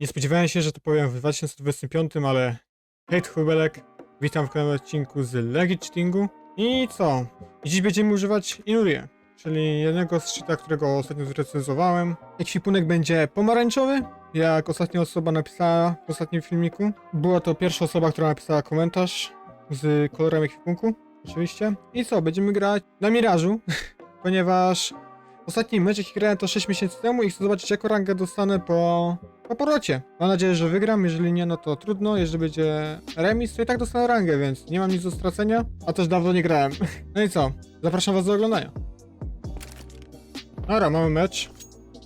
Nie spodziewałem się, że to powiem w 2025, ale hej, Hubelek. Witam w kolejnym odcinku z Legit Cheatingu. I co? Dziś będziemy używać Inurię, czyli jednego z cheata, którego ostatnio zrecenzowałem. Ekwipunek będzie pomarańczowy, jak ostatnia osoba napisała w ostatnim filmiku. Była to pierwsza osoba, która napisała komentarz z kolorem ekwipunku, oczywiście. I co? Będziemy grać na Mirażu, ponieważ ostatni mecz, jaki grałem, to 6 miesięcy temu i chcę zobaczyć, jaką rangę dostanę po, po porocie. Mam nadzieję, że wygram, jeżeli nie, no to trudno. Jeżeli będzie remis, to i tak dostanę rangę, więc nie mam nic do stracenia, a też dawno nie grałem. No i co? Zapraszam was do oglądania. Dobra, mamy mecz.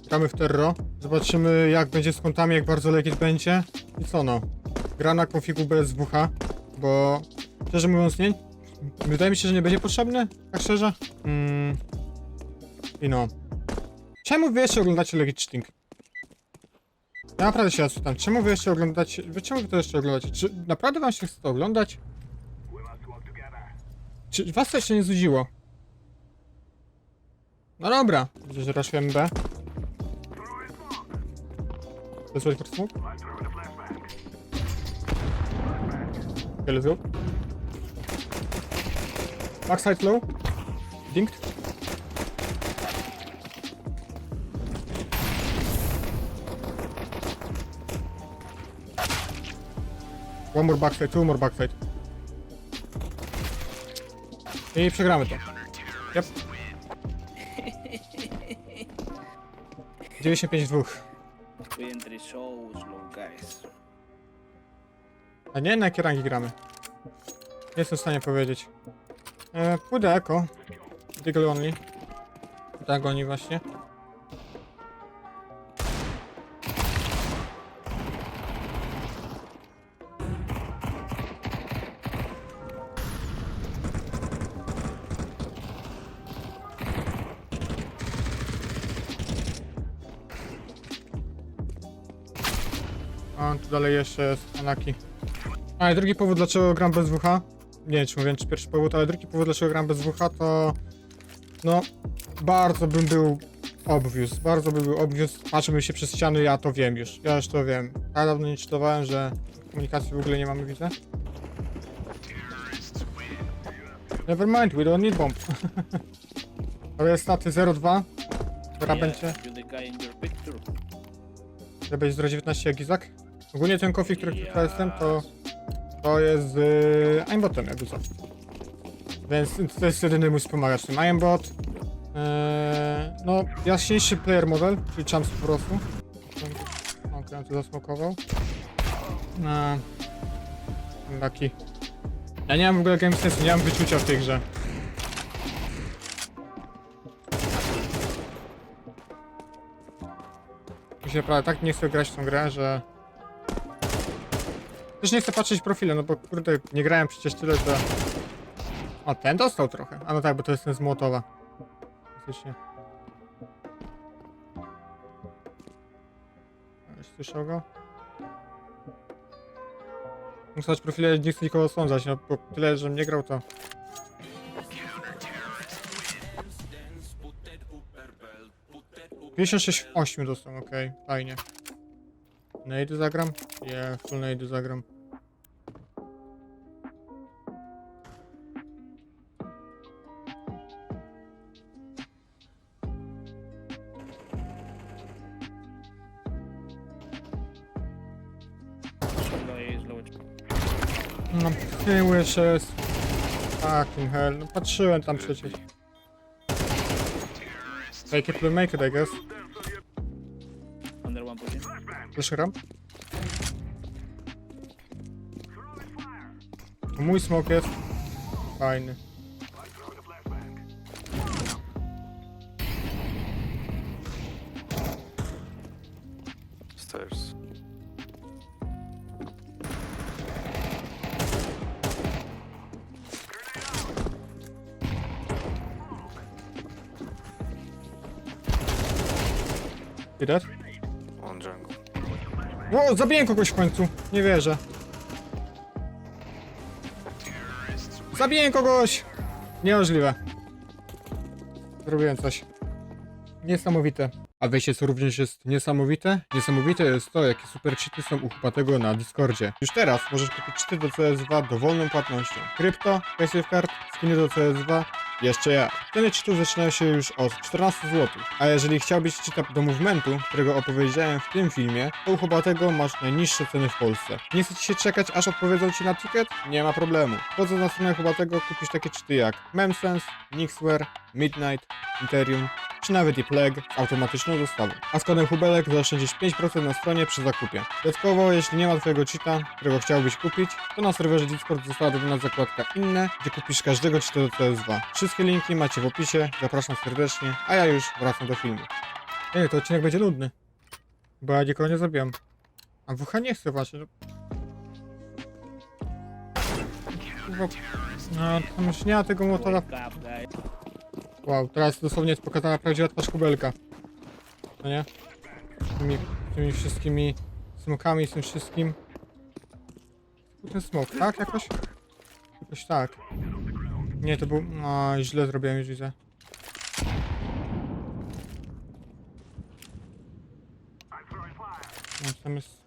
Gramy w Terro. Zobaczymy, jak będzie z kątami, jak bardzo legit będzie. I co no? Gra na konfigu bez WH, bo szczerze mówiąc nie... Wydaje mi się, że nie będzie potrzebny, tak szczerze. Mm. I no. Czemu wy jeszcze oglądacie Legit Cheating? Ja naprawdę się zapytam, czemu wy jeszcze oglądacie... Wy czemu wy to jeszcze oglądacie? Czy naprawdę wam się chce to oglądać? Czy was to jeszcze nie znudziło? No dobra, widzę, że raszujemy B. Wait for smoke. Okay, let's go. Backside low. Dinked. One more backside, two more backside. I przegramy to. Yep. 95-2. Estoy entre shows, los guys. A nie na jakie rangi gramy? Nie jestem w stanie powiedzieć. E, pójdę eko. Diggle only. Tak oni właśnie. A tu dalej jeszcze jest Anaki. A i drugi powód, dlaczego gram bez WH, nie wiem czy mówię, czy pierwszy powód, ale drugi powód, dlaczego gram bez WH, to no, bardzo bym był obvious, bardzo bym był obvious, patrzyłbym się przez ściany, ja to wiem już, ja już to wiem. Ja dawno nie czytowałem, że komunikacji w ogóle nie mamy, widzę. Never mind, we don't need bomb. to jest staty 0-2, która będzie, you're the guy in your picture. która będzie 0-19 jak Izak. Ogólnie ten konfig, który tutaj jestem, to to jest z yy, aimbotem, jakby co. Więc to jest jedyny mój wspomagacz tym aimbot. Eee, no, jaśniejszy player model, czyli champs po prostu. Okej, on tu zasmokował. Eee, taki. Ja nie mam w ogóle game sensu, nie mam wyczucia w tej grze. Mi się naprawdę tak nie chcę grać w tą grę, że... Też nie chcę patrzeć profile, no bo kurde, nie grałem przecież tyle, że... O, ten dostał trochę. A no tak, bo to jest ten z Młotowa. Faktycznie. Słyszał go? Muszę dać profile, nie chcę nikogo osądzać, no bo tyle, że nie grał to... Sześć w 8 dostał, okej, fajnie. Nade zagram? Nie, full nade zagram. No, jeszcze jest. Fucking hell, no patrzyłem tam przecież. Make it, make it, I guess. Under one position. Flash ramp. Mój smoke jest. Fajny. Stairs. Widać? On jungle. O, zabiję kogoś w końcu. Nie wierzę. Zabiję kogoś! Niemożliwe. Zrobiłem coś. Niesamowite. A wiecie co również jest niesamowite? Niesamowite jest to, jakie super cheaty są u chłopatego na Discordzie. Już teraz możesz kupić cheaty do CS2 dowolną płatnością. Krypto, card, skiny do CS2, jeszcze ja. Ceny cheatów zaczynają się już od 14 zł. A jeżeli chciałbyś cheata do movementu, którego opowiedziałem w tym filmie, to u chłopatego masz najniższe ceny w Polsce. Nie chce ci się czekać, aż odpowiedzą ci na ticket? Nie ma problemu. Wchodząc na stronę chłopatego kupisz takie cheaty jak Memsense, Nixware, Midnight, Ethereum, czy nawet i z automatyczną dostawą. A z kodem Hubelek zaoszczędzisz 5% na stronie przy zakupie. Dodatkowo, jeśli nie ma twojego cheata, którego chciałbyś kupić, to na serwerze Discord została dodana zakładka inne, gdzie kupisz każdego cheata do CS2. Wszystkie linki macie w opisie, zapraszam serdecznie, a ja już wracam do filmu. Ej, to odcinek będzie nudny, bo ja nikogo nie zabijam. A WH nie chcę właśnie. no. Kurwa, no, tam już nie ma tego motora. Wow, teraz dosłownie jest pokazana prawdziwa twarz kubelka. No nie? Z tymi, tymi wszystkimi smokami, z tym wszystkim. Ten smok, tak? Jakoś? Jakoś tak. Nie, to był... No, źle zrobiłem, już widzę. No, tam jest...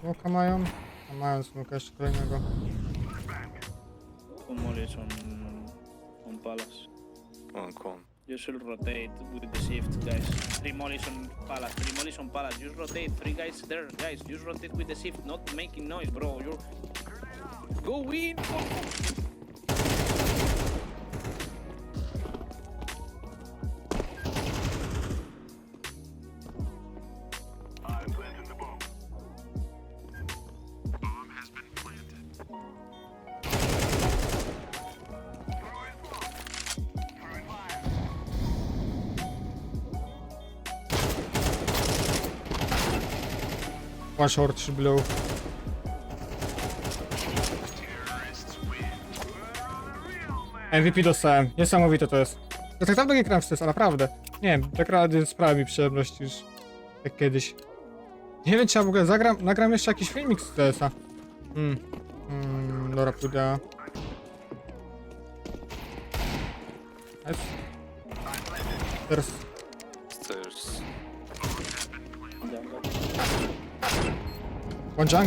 Smoka mają? A mają smoka jeszcze kolejnego. On palace. Come on, come. You should rotate with the shift, guys. Three mollies on palace, three mollies on palace. Just rotate, three guys there, guys. Just rotate with the shift, not making noise, bro. You're... Go in! One short, below. MVP dostałem. Niesamowite to jest. Ja tak dawno nie grałem w CS, naprawdę. Nie wiem, tak rady sprawia mi przyjemność już jak kiedyś. Nie wiem, czy ja w ogóle zagram, nagram jeszcze jakiś filmik z CS-a. Hmm. Hmm, dobra, pójdę. Teraz What are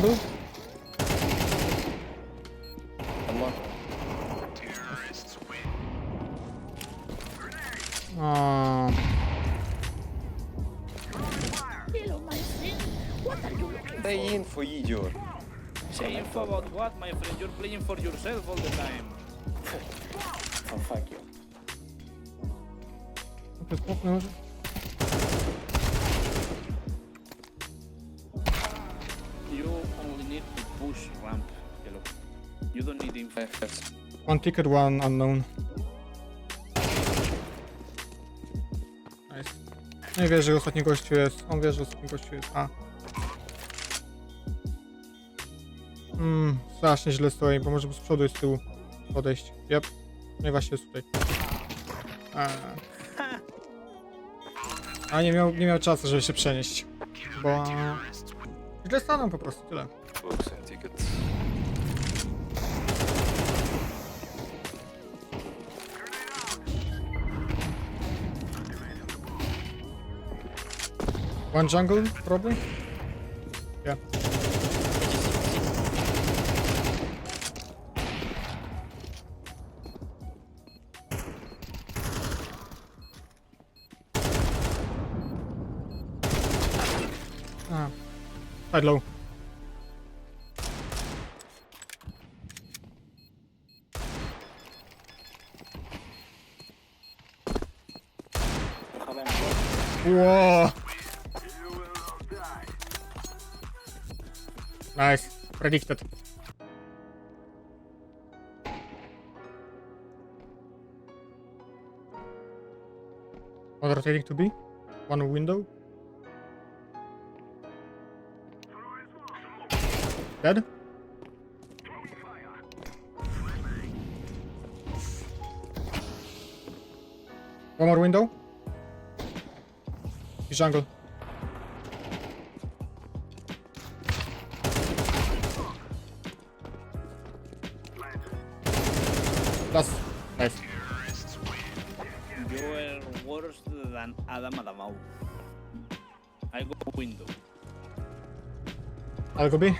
you looking Stay in for idiot. Say info about what, my friend? You're playing for yourself all the time. Oh, fuck you. to oh, push ramp, yellow. You don't need info. One ticket, one unknown. Nice. Nie wie, że ostatni gościu jest. On wie, że ostatni gościu jest. A. Hmm, strasznie źle stoi, bo może z przodu i z tyłu podejść. Yep. No i właśnie jest tutaj. A, A nie miał, nie miał czasu, żeby się przenieść. Bo... Źle stanął po prostu, tyle. Books and ticket. One jungle, probably? Yeah. Ah. Side low. Whoa! Nice. Predicted. One rotating to B. One window. Dead. One more window. Jungle. Last. Nice. You were worse than than Adam Adamau. I go window. Ale go bij.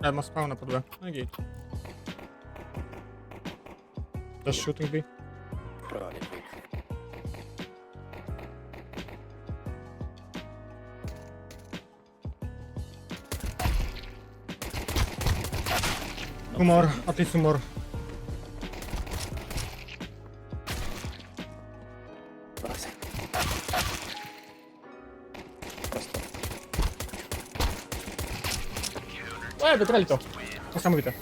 Ale ma spawna pod B. No i git. Just shooting B. Two more, at least two more. Bueno, petralito. Está muy bien.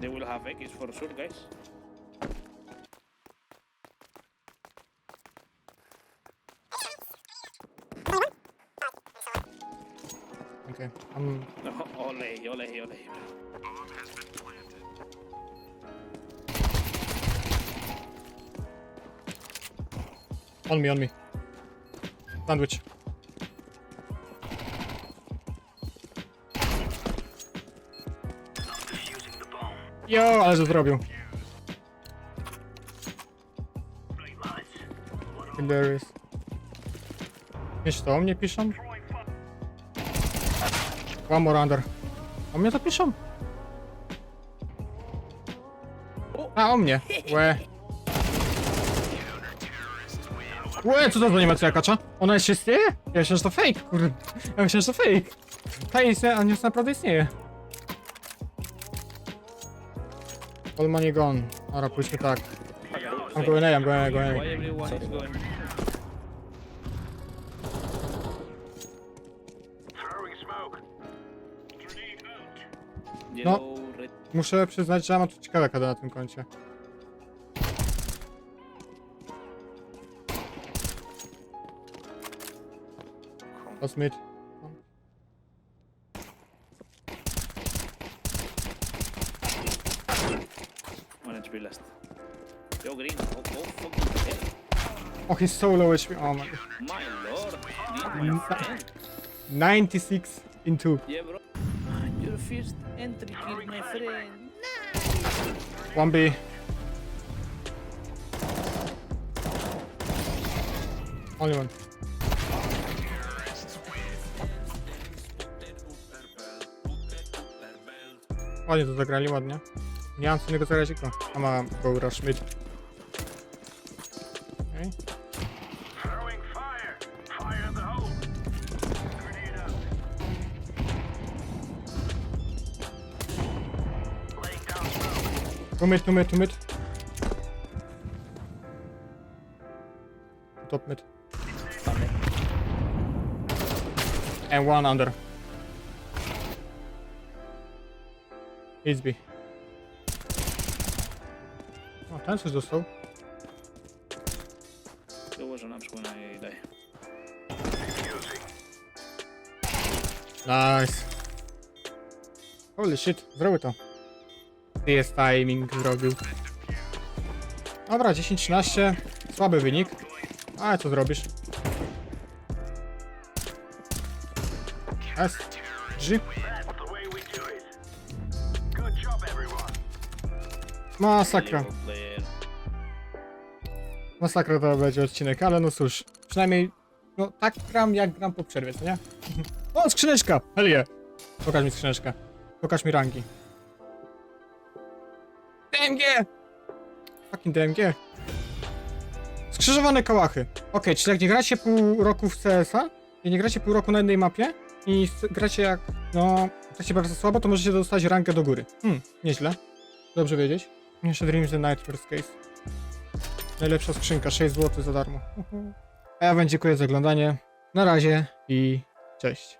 They will have X for sure, guys. Okay. Um, ole, ole, ole. on me, on me. Sandwich. Jo, ale że zrobił. Hilarious. Wiesz to o mnie piszą? One more under. O mnie to piszą? A, o mnie. Łe. Łe, co to za animacja kacza? Ona jeszcze istnieje? Ja myślałem, że to fake, kurde. Ja myślałem, że to fake. Ta istnieje, a nie naprawdę istnieje. All money gone. Dobra, pójdźmy tak. I'm going A, I'm going A, is going? Yellow, red. A. Muszę przyznać, że mam tu ciekawe KD na tym koncie. Lost mid. One HP last. Yo, green. Oh, oh fucking hell. Oh, he's so low HP. Oh my god. My lord. Green, my friend. 96 in 2. Yeah, bro. First entry kill, my friend. 1B. Only one. Ładnie to zagrali, ładnie. Nie mam co innego zagrać tylko. A ma go rush mid. Two mid, two mid, two mid. Top mid. And one under. It's B. O, ten coś dostał. Dołożę na przykład na jej daj. Nice. Holy shit, zrobił to. Jest timing zrobił. Dobra, 10-13. Słaby wynik. Ale co zrobisz? S. G. Masakra. Masakra to będzie odcinek, ale no cóż. Przynajmniej, no tak gram jak gram po przerwie, co nie? O, skrzyneczka! Hell yeah. Pokaż mi skrzyneczkę. Pokaż mi rangi. DMG! Fucking DMG. Skrzyżowane kałachy. Okej, czyli jak nie gracie pół roku w CS-a i nie gracie pół roku na jednej mapie i gracie jak, no, gracie bardzo słabo, to możecie dostać rankę do góry. Hmm, nieźle. Dobrze wiedzieć. Jeszcze Dreams the Nightmare's Case. Najlepsza skrzynka, 6 zł za darmo. A ja wam dziękuję za oglądanie. Na razie i cześć.